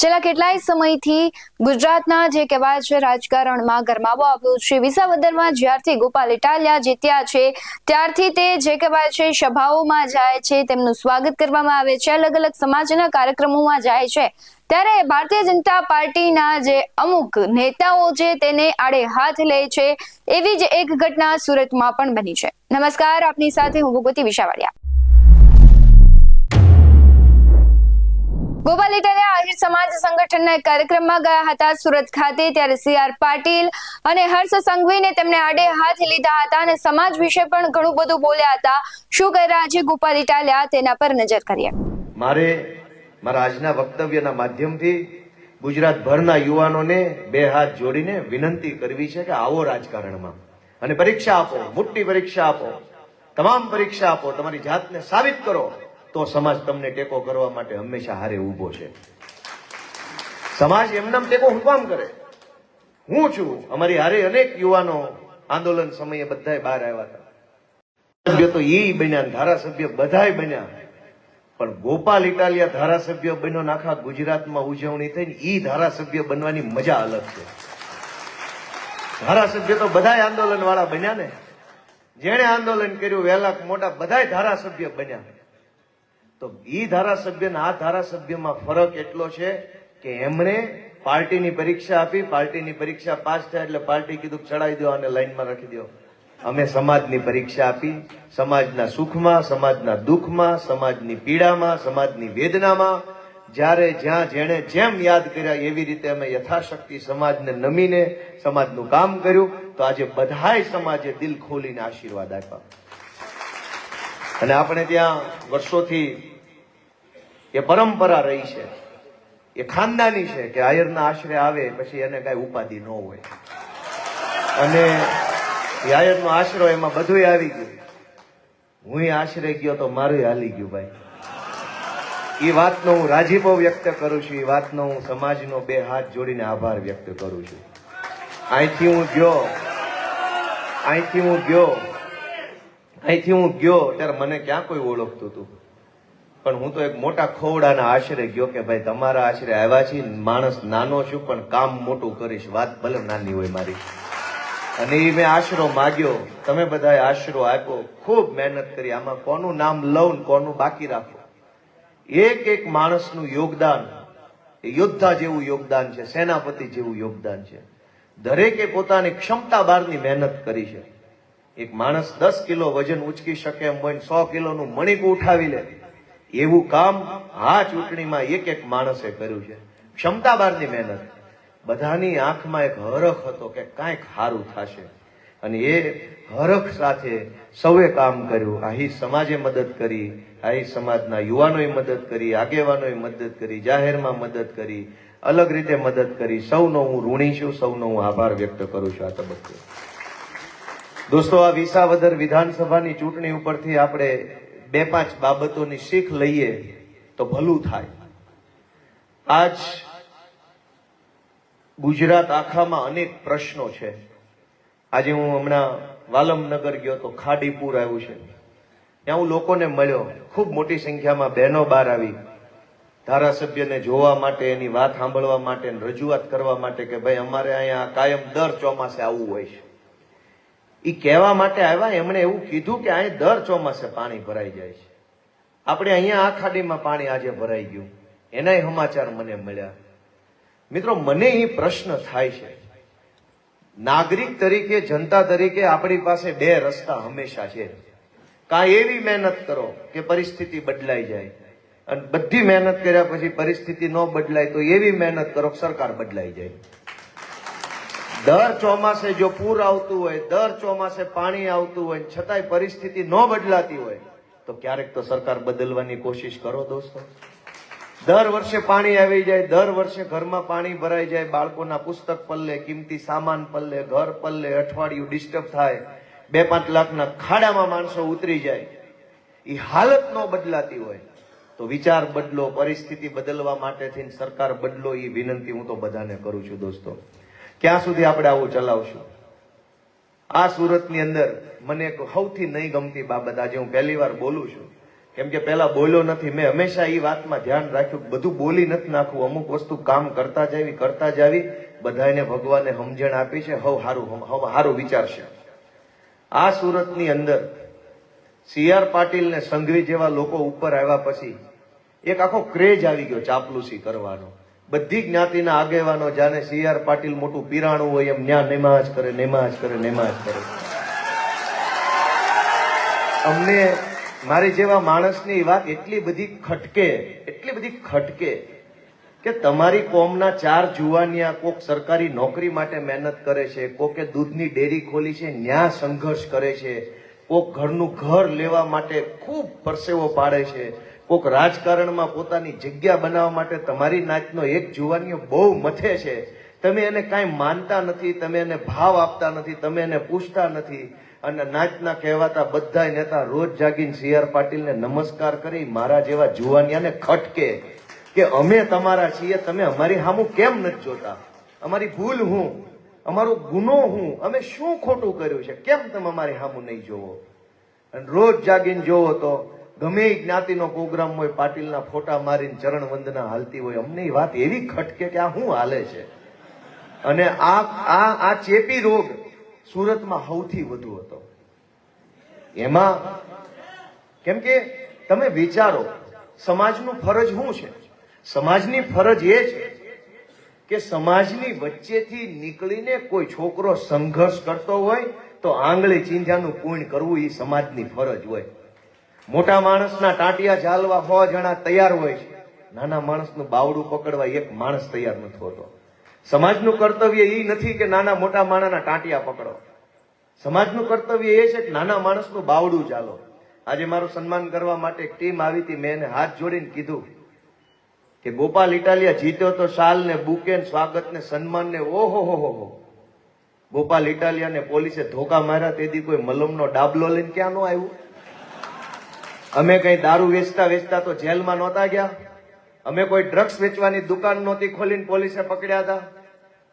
છેલ્લા કેટલાય સમયથી ગુજરાતના જે કહેવાય છે રાજકારણમાં ગરમાવો આવ્યો છે. વિસાવદરમાં જ્યારથી ગોપાલ ઇટાલિયા જીત્યા છે, ત્યારથી તે જે કહેવાય છે સભાઓમાં જાય છે, તેમનું સ્વાગત કરવામાં આવે છે, અલગ અલગ સમાજના કાર્યક્રમોમાં જાય છે. ત્યારે ભારતીય જનતા પાર્ટીના જે અમુક નેતાઓ છે તેને આડે હાથ લે છે, એવી જ એક ઘટના સુરતમાં પણ બની છે. નમસ્કાર, આપની સાથે હું ભગવતી વિશાવાડિયા. ગોપાલ ઇટાલિયા આહિર સમાજ સંગઠનના કાર્યક્રમમાં ગયા હતા સુરત ખાતે. ત્યારે સી આર પાટીલ અને હર્ષ સંઘવીને તેમને આડે હાથ લીધા હતા અને સમાજ વિશે પણ ઘણું બધું બોલ્યા હતા. શું કહી રહ્યા છે ગોપાલ ઇટાલિયા? તેના પર નજર કરીએ. મારે મારા આજના વક્તવ્યના માધ્યમથી ગુજરાતભરના યુવાનોને બે હાથ જોડીને વિનંતી કરવી છે કે આવો રાજકારણમાં. અને પરીક્ષા આપો, મોટી પરીક્ષા આપો, તમામ પરીક્ષા આપો, તમારી જાતને સાબિત કરો. તો સમાજ તમને ટેકો કરવા માટે હંમેશા હારે ઊભો છે. સમાજ એમનામ ટેકો હું કામ કરે? હું છું. અમારી હારે અનેક યુવાનો આંદોલન સમયે બધાય બહાર આવ્યા હતા. સભ્ય તો એ બન્યા ધારાસભ્ય બધાય બન્યા. પણ ગોપાલ ઇટાલિયા ધારાસભ્ય બન્યો નાખા ગુજરાતમાં ઉજવણી થઈ ને એ ધારાસભ્ય બનવાની મજા અલગ છે. ધારાસભ્ય તો બધાય આંદોલન વાળા બન્યા ને. જેણે આંદોલન કર્યું વહેલા મોટા બધાય ધારાસભ્ય બન્યા. તો ઈ ધારાસભ્ય આ ધારાસભ્યમાં ફરક એટલો છે કે એમણે પાર્ટીની પરીક્ષા આપી, પાર્ટીની પરીક્ષા પાસ થાય એટલે પાર્ટી કીધું ચડાવી દો અને લાઈનમાં રાખી દો. અમે સમાજની પરીક્ષા આપી, સમાજના સુખમાં, સમાજના દુઃખમાં, સમાજની પીડામાં, સમાજની વેદનામાં, જ્યારે જ્યાં જેણે જેમ યાદ કર્યા એવી રીતે અમે યથાશક્તિ સમાજને નમીને, સમાજનું કામ કર્યું, તો આજે બધાય સમાજે દિલ ખોલીને આશીર્વાદ આપ્યા. અને આપણે ત્યાં વર્ષોથી એ પરંપરા રહી છે. એ ખાનદાની છે કે આયરના આશરે આવે, પછી એને કઈ ઉપાધિ ન હોય. અને એ આયરનો આશરો એમાં બધું આવી ગયું. હું આશરે ગયો તો મારું હાલી ગયું ભાઈ. એ વાતનો હું રાજીપો વ્યક્ત કરું છું, એ વાતનો હું સમાજનો બે હાથ જોડીને આભાર વ્યક્ત કરું છું. અહીંથી હું ગયો, અહીંથી હું ગયો, અહીંથી હું ગયો, ત્યારે મને ક્યાં કોઈ ઓળખતું હતું? પણ હું તો એક મોટા ખોવડાના આશરે ગયો કે ભાઈ તમારા આશરે આવ્યા છીએ, માણસ નાનો છું, પણ કામ મોટું કરીશ, વાત ભલે નાની હોય મારી. અને એ મેં આશરો માગ્યો, તમે બધાએ આશરો આપ્યો, ખૂબ મહેનત કરી, આમાં કોનું નામ લઉં કોનું બાકી રાખો? એક એક માણસનું યોગદાન, એ યોદ્ધા જેવું યોગદાન છે, સેનાપતિ જેવું યોગદાન છે. દરેકે પોતાની ક્ષમતા બહારની મહેનત કરી છે. એક માણસ દસ કિલો વજન ઉચકી શકે એમ હોય સો કિલોનું મણિક ઉઠાવી લે. એવું કામ આ ચૂંટણીમાં એક એક માણસે કર્યું છે. ક્ષમતા બારની મહેનત. બધાની આંખમાં એક હરખ હતો કે કાંઈક સારું થશે. અને એ હરખ સાથે સૌએ કામ કર્યું. અહીં સમાજે મદદ કરી અહીં સમાજના યુવાનોએ મદદ કરી, આગેવાનોએ મદદ કરી, જાહેરમાં મદદ કરી, અલગ રીતે મદદ કરી. સૌનો હું ઋણી છું, સૌનો હું આભાર વ્યક્ત કરું છું આ તબક્કે. દોસ્તો, આ વિસાવદર વિધાનસભાની ચૂંટણી ઉપરથી આપણે બે પાંચ બાબતોની શીખ લઈએ તો ભલું થાય. આજ ગુજરાત આખામાં અનેક પ્રશ્નો છે. આજે હું હમણાં વાલમનગર ગયો તો ખાડીપુર આવ્યું છે. ત્યાં હું લોકોને મળ્યો. ખૂબ મોટી સંખ્યામાં બહેનો બહાર આવી. ધારાસભ્યને જોવા માટે, એની વાત સાંભળવા માટે રજૂઆત કરવા માટે કે ભાઈ, અમારે અહીંયા કાયમ દર ચોમાસે આવવું હોય છે. એ કહેવા માટે આવ્યા, એમણે એવું કીધું કે અહીં દર ચોમાસે પાણી ભરાઈ જાય છે. આપણે અહીંયા આ ખાડીમાં પાણી આજે ભરાઈ ગયું. એનાય સમાચાર મને મળ્યા. મિત્રો, મને એ પ્રશ્ન થાય છે. નાગરિક તરીકે, જનતા તરીકે આપણી પાસે બે રસ્તા હંમેશા છે. કાં એવી મહેનત કરો કે પરિસ્થિતિ બદલાઈ જાય. અને બધી મહેનત કર્યા પછી પરિસ્થિતિ ન બદલાય તો એવી મહેનત કરો સરકાર બદલાઈ જાય. દર ચોમાસે જો પૂર આવતું હોય, દર ચોમાસે પાણી આવતું હોય છતાંય પરિસ્થિતિ ન બદલાતી હોય, તો ક્યારેક તો સરકાર બદલવાની કોશિશ કરો દોસ્તો. દર વર્ષે પાણી આવી જાય, દર વર્ષે ઘરમાં પાણી ભરાઈ જાય, બાળકોના પુસ્તક પલ્લે, કિંમતી સામાન પલ્લે, ઘર પલ્લે, અઠવાડિયું ડિસ્ટર્બ થાય, બે પાંચ લાખના ખાડામાં માણસો ઉતરી જાય. એ હાલત ન બદલાતી હોય, તો વિચાર બદલો, પરિસ્થિતિ બદલવા માટે થઈને સરકાર બદલો એ વિનંતી હું તો બધાને કરું છું દોસ્તો. ક્યાં સુધી આપણે આવું ચલાવશું? આ સુરતની અંદર મને એક સૌથી નહીં ગમતી બાબત આજે હું પહેલી વાર બોલું છું. કેમ કે પેલા બોલ્યો નથી, મેં હંમેશા એ વાતમાં ધ્યાન રાખ્યું બધું બોલી નથી નાખવું, અમુક વસ્તુ કામ કરતા જાવી કરતા જાવી બધાને ભગવાને સમજણ આપી છે, હવ હારું હવ હારું વિચારશે. આ સુરતની અંદર સી આર પાટીલ ને સંઘવી જેવા લોકો ઉપર આવ્યા પછી એક આખો ક્રેજ આવી ગયો ચાપલુસી કરવાનો. બધી જ્ઞાતિના આગેવાનો જાણે સી આર પાટીલ મોટું પીરાણું હોય એમ ન્યા નેમાજ કરે નેમાજ કરે નેમાજ કરે. અમને મારી જેવા માણસની વાત એટલી બધી ખટકે, એટલી બધી ખટકે કે તમારી કોમના ચાર જુવાનિયા કોક સરકારી નોકરી માટે મહેનત કરે છે, કોકે દૂધની ડેરી ખોલી છે, ન્યા સંઘર્ષ કરે છે, કોક ઘરનું ઘર લેવા માટે ખૂબ પરસેવો પાડે છે કોક રાજકારણમાં પોતાની જગ્યા બનાવવા માટે તમારી નાચનો એક જુવાનીઓ બહુ મથે છે. તમે એને કાંઈ માનતા નથી, તમે એને ભાવ આપતા નથી, તમે એને પૂછતા નથી. અને નાચના કહેવાતા બધા નેતા રોજ જાગીને સી આર પાટીલને નમસ્કાર કરી મારા જેવા જુવાનિયાને ખટકે કે અમે તમારા છીએ, તમે અમારી સામું કેમ નથી જોતા? અમારી ભૂલ હું? અમારો ગુનો હું? અમે શું ખોટું કર્યું છે? કેમ તમે અમારી સામું નહીં જોવો? અને રોજ જાગીને જોવો તો ગમે એ જ્ઞાતિનો પ્રોગ્રામ હોય, પાટીલના ફોટા મારીને ચરણ વંદના હાલતી હોય, અમને વાત એવી ખટકે કે આ શું હાલે છે? અને આ આ આ ચેપી રોગ સુરતમાં સૌથી વધુ હતો. એમાં, કેમ કે તમે વિચારો, સમાજનું ફરજ શું છે? સમાજની ફરજ એ છે કે સમાજની વચ્ચેથી નીકળીને કોઈ છોકરો સંઘર્ષ કરતો હોય, તો આંગળી ચીંધ્યાનું પૂર્ણ કરવું એ સમાજની ફરજ હોય. મોટા માણસના ટાંટિયા ઝાલવા સો જણા તૈયાર હોય છે. નાના માણસનું બાવડું પકડવા એક માણસ તૈયાર નથી હોતો. સમાજનું કર્તવ્ય એ નથી કે નાના મોટા માણાના ટાંટિયા પકડો. સમાજનું કર્તવ્ય એ છે કે નાના માણસનું બાવડું ચાલો આજે મારું સન્માન કરવા માટે એક ટીમ આવી હતી, મેં એને હાથ જોડીને કીધું કે ગોપાલ ઇટાલિયા જીત્યો તો શાલ ને બુકે ને સ્વાગત ને સન્માન ને ઓહો હો હો. ગોપાલ ઇટાલિયાને પોલીસે ધોકા માર્યા, તેથી કોઈ મલમનો ડાબલો લઈને ક્યાં નો આવ્યું? અમે કઈ દારૂ વેચતા વેચતા તો જેલમાં નહોતા ગયા. અમે કોઈ ડ્રગ્સ વેચવાની દુકાન નહોતી ખોલીને પોલીસે પકડ્યા હતા.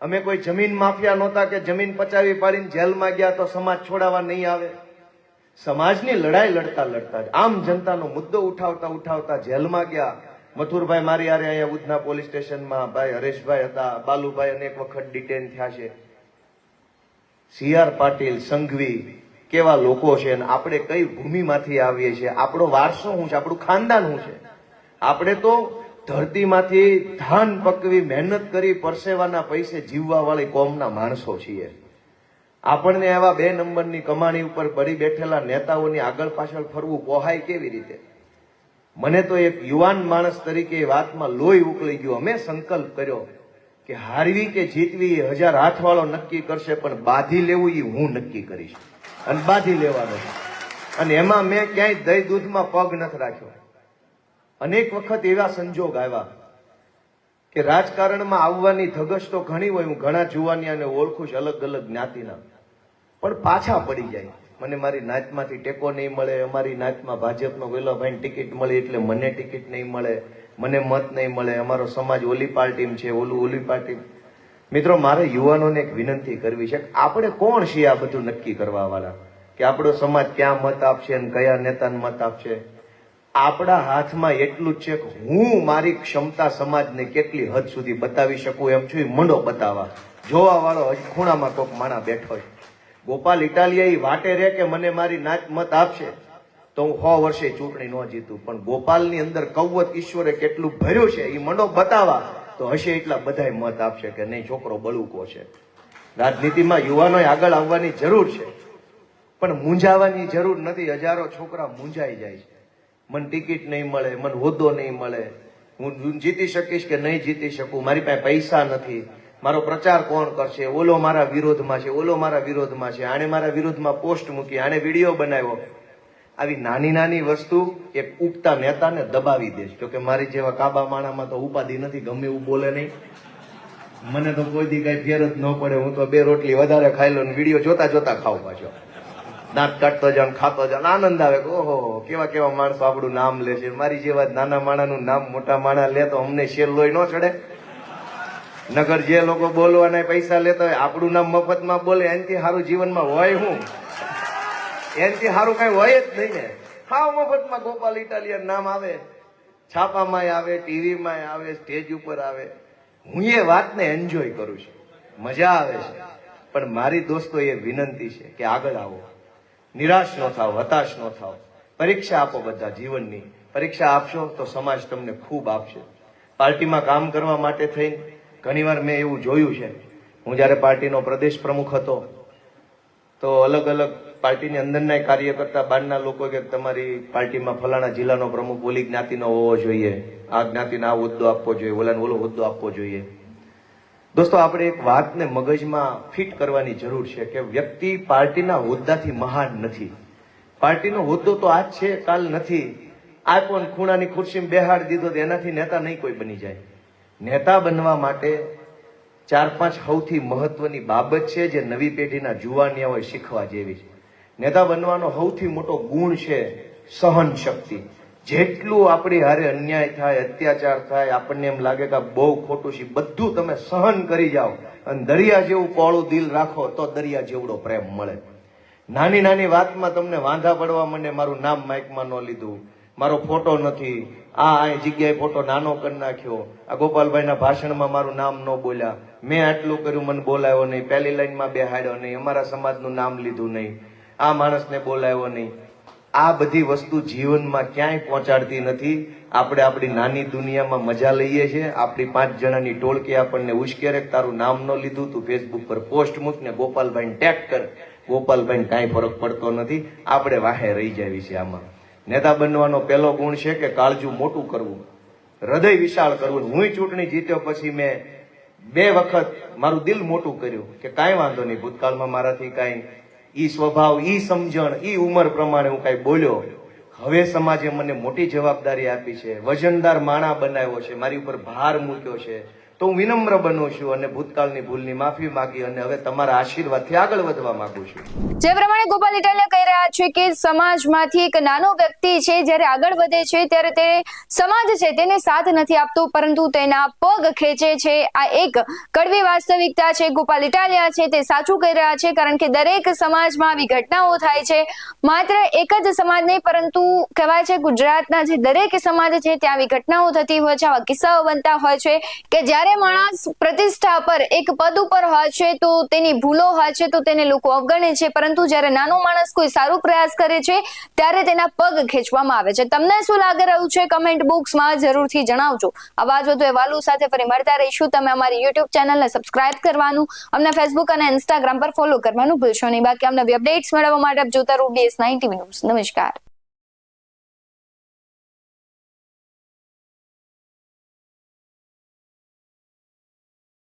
અમે કોઈ જમીન માફિયા નહોતા કે જમીન પચાવી પાડીને જેલમાં ગયા તો સમાજ છોડાવવા નહીં આવે. સમાજની લડાઈ લડતા લડતા આમ જનતાનો મુદ્દો ઉઠાવતા ઉઠાવતા જેલમાં ગયા. મથુરભાઈ મારી આરે અહીંયા ઉધના પોલીસ સ્ટેશનમાં ભાઈ હરેશભાઈ હતા, બાલુભાઈ અનેક વખત ડિટેન થયા છે. સી આર પાટીલ, સંઘવી કેવા લોકો છે અને આપણે કઈ ભૂમિમાંથી આવીએ છીએ? આપણો વારસો શું છે? આપણું ખાનદાન શું છે? આપણે તો ધરતીમાંથી ધાન પકવી મહેનત કરી પરસેવાના પૈસે જીવવા વાળી કોમના માણસો છીએ. આપણને એવા બે નંબરની કમાણી ઉપર પડી બેઠેલા નેતાઓની આગળ પાછળ ફરવું પોહાય કેવી રીતે? મને તો એક યુવાન માણસ તરીકે એ વાતમાં લોહી ઉકળી ગયું. અમે સંકલ્પ કર્યો કે હારવી કે જીતવી એ હજાર હાથવાળો નક્કી કરશે, પણ બાંધી લેવું એ હું નક્કી કરીશ. અને બાંધી લેવાનો. અને એમાં મેં ક્યાંય દહીં દૂધમાં પગ નથી રાખ્યો. અનેક વખત એવા સંજોગ આવ્યા કે રાજકારણમાં આવવાની ધગશ તો ઘણી હોય, હું ઘણા જુવાનિયાને ઓળખું છું, અલગ અલગ જ્ઞાતિના. પણ પાછા પડી જાય. મને મારી નાતમાંથી ટેકો નહીં મળે, અમારી નાતમાં ભાજપનો વેલાભાઈ ટિકિટ મળી એટલે મને ટિકિટ નહીં મળે, મને મત નહીં મળે. અમારો સમાજ ઓલી પાર્ટીમ છે, ઓલું ઓલી પાર્ટી મિત્રો, મારે યુવાનોને એક વિનંતી કરવી છે આપણે કોણ છીએ આ બધું નક્કી કરવા વાળા કે આપણો સમાજ ક્યાં મત આપશે અને કયા નેતાને મત આપશે? આપણા હાથમાં એટલું જ છે કે હું મારી ક્ષમતા સમાજને કેટલી હદ સુધી બતાવી શકું એમ છું મંડો બતાવવા જોવા વાળો ખૂણામાં કોક માણા બેઠો છે. ગોપાલ ઇટાલિયા વાટે રે કે મને મારી નાચ મત આપશે? તો હું સો વર્ષે ચૂંટણી ન જીતું, પણ ગોપાલની અંદર કૌવત ઈશ્વરે કેટલું ભર્યું છે એ મંડો બતાવવા તો હશે એટલા બધાય મત આપશે કે નહીં, છોકરો બળુકો છે. રાજનીતિમાં યુવાનોએ આગળ આવવાની જરૂર છે. પણ મૂંઝાવાની જરૂર નથી. હજારો છોકરા મૂંઝાઈ જાય છે. મને ટિકિટ નહીં મળે, મને હોદ્દો નહીં મળે. હું જીતી શકીશ કે નહીં જીતી શકું? મારી પાસે પૈસા નથી. મારો પ્રચાર કોણ કરશે? ઓલો મારા વિરોધમાં છે, ઓલો મારા વિરોધમાં છે. આણે મારા વિરોધમાં પોસ્ટ મૂકી, આણે વીડિયો બનાવ્યો. આવી નાની નાની વસ્તુ એક ઉગતા નેતાને દબાવી દે છે. કે મારી જેવા કાબા માણામાં તો ઉપાધિ નથી, ગમે એવું બોલે નહીં. મને તો કોઈ દી કઈ ફેર જ ન પડે. હું તો બે રોટલી વધારે ખાઈ લઉં વીડિયો જોતા જોતા ખાવ પાછો. દાંત કાઢતો જાઉં ખાતો જાઉં. આનંદ આવે કે, ઓહો, કેવા કેવા માણસો આપણું નામ લે છે. મારી જેવા નાના માણાનું નામ મોટા માણા લે તો અમને શેર લોહી ન ચડે. નગર જે લોકો બોલવાના પૈસા લેતા હોય, આપણું નામ મફતમાં બોલે, એનાથી સારું જીવનમાં હોય હું? એનાથી સારું કઈ હોય જ નહીં ને. હાવ મફતમાં ગોપાલ ઇટાલિયન નામ આવે. છાપામાં આવે ટીવીમાં આવે, સ્ટેજ ઉપર આવે. હું એ વાતને એન્જોય કરું છું. મજા આવે છે. પણ મારી દોસ્તો એ વિનંતી છે કે આગળ આવો. નિરાશ ન થાવ, હતાશ ન થાવ. પરીક્ષા આપો બધા જીવનની. પરીક્ષા આપશો તો સમાજ તમને ખૂબ આપશે. પાર્ટીમાં કામ કરવા માટે થઈને ઘણીવાર મેં એવું જોયું છે. હું જ્યારે પાર્ટીનો પ્રદેશ પ્રમુખ હતો, તો અલગ અલગ પાર્ટીની અંદરના કાર્યકર્તા બહારના લોકો કે તમારી પાર્ટીમાં ફલાણા જિલ્લાનો પ્રમુખ ઓલી જ્ઞાતિનો હોવો જોઈએ, આ જ્ઞાતિને આ હોદ્દો આપવો જોઈએ, ઓલાને ઓલો હોદ્દો આપવો જોઈએ. દોસ્તો, આપણે એક વાતને મગજમાં ફિટ કરવાની જરૂર છે કે વ્યક્તિ પાર્ટીના હોદ્દાથી મહાન નથી. પાર્ટીનો હોદ્દો તો આજ છે, કાલ નથી. આ પણ ખૂણાની ખુરશીમાં બેહાડ દીધો તો એનાથી નેતા નહીં કોઈ બની જાય. નેતા બનવા માટે ચાર પાંચ સૌથી મહત્વની બાબત છે જે નવી પેઢીના જુવાનિયા હોય શીખવા જેવી છે. નેતા બનવાનો સૌથી મોટો ગુણ છે સહન શક્તિ. જેટલું આપણી હારે અન્યાય થાય, અત્યાચાર થાય, આપણને એમ લાગે કે બહુ ખોટું છે બધું તમે સહન કરી જાઓ. અને દરિયા જેવું પોળું દિલ રાખો તો દરિયા જેવડો પ્રેમ મળે. નાની નાની વાતમાં તમને વાંધા પડવા મને મારું નામ માઇકમાં ન લીધું. મારો ફોટો નથી. આ આ જગ્યાએ ફોટો નાનો કરી નાખ્યો. આ ગોપાલભાઈના ભાષણમાં મારું નામ ન બોલ્યા. મેં આટલું કર્યું, મને બોલાયો નહીં. પહેલી લાઈનમાં બેહાડ્યો નહીં. અમારા સમાજનું નામ લીધું નહીં. આ માણસને બોલાવ્યો નહીં. આ બધી વસ્તુ જીવનમાં ક્યાંય પહોંચાડતી નથી. આપણે આપણી નાની દુનિયામાં મજા લઈએ છીએ. આપણી પાંચ જણાની ટોળકી આપણને ઉશ્કેરે તારું નામ ન લીધું, તું ફેસબુક પર પોસ્ટ મૂક ને ગોપાલભાઈને ટેગ કર. ગોપાલભાઈને કાંઈ ફરક પડતો નથી. આપણે વાહે રહી જાય છે આમાં. નેતા બનવાનો પહેલો ગુણ છે કે કાળજું મોટું કરવું. હૃદય વિશાળ કરવું. હું ચૂંટણી જીત્યો પછી મેં બે વખત મારું દિલ મોટું કર્યું કે કાંઈ વાંધો નહીં. ભૂતકાળમાં મારાથી કાંઈ ઈ સ્વભાવ, ઈ સમજણ, ઈ ઉંમર પ્રમાણે હું કાંઈ બોલ્યો. હવે સમાજે મને મોટી જવાબદારી આપી છે. વજનદાર માણા બનાવ્યો છે. મારી ઉપર ભાર મૂક્યો છે. તો હું વિનમ્ર બનું છું અને ભૂતકાળની ભૂલની માફી માંગી અને હવે તમારા આશીર્વાદથી આગળ વધવા માંગુ છું. જે પ્રમાણે ગોપાલ ઇટાલિયા કહી રહ્યા છે કે સમાજમાંથી એક નાનો વ્યક્તિ છે, જ્યારે આગળ વધે છે, ત્યારે તે સમાજ છે, તેને સાથ નથી આપતો, પરંતુ તેના પગ ખેંચે છે. આ એક કડવી વાસ્તવિકતા છે. ગોપાલ ઇટાલિયા છે, તે સાચું કહી રહ્યા છે, કારણ કે દરેક સમાજમાં આવી ઘટનાઓ થાય છે. માત્ર એક જ સમાજ નહીં, પરંતુ કહેવાય છે ગુજરાતના જે દરેક સમાજ છે, ત્યાં આવી ઘટનાઓ થતી હોય છે. આવા કિસ્સાઓ બનતા હોય છે કે જ્યારે માણસ પ્રતિષ્ઠા પર એક પદ ઉપર હોય છે, તો તેની ભૂલો હોય છે, તો તેને લોકો અવગણે છે. પરંતુ જ્યારે નાનો માણસ કોઈ સારું પ્રયાસ કરે છે, ત્યારે તેના પગ ખેંચવામાં આવે છે. તમને શું લાગી રહ્યું છે? કમેન્ટ બોક્સમાં જરૂરથી જણાવજો. આવા જ વધુ વાલુ સાથે ફરી મળતા રહીશું. તમે અમારી યુટ્યુબ ચેનલને સબસ્ક્રાઇબ કરવાનું, અમને ફેસબુક અને ઇન્સ્ટાગ્રામ પર ફોલો કરવાનું ભૂલશો નહીં. બાકી અમને અપડેટ્સ મેળવવા માટે આપ જોતા રહો બીએસ નાઇન્ટી ન્યૂઝ નમસ્કાર.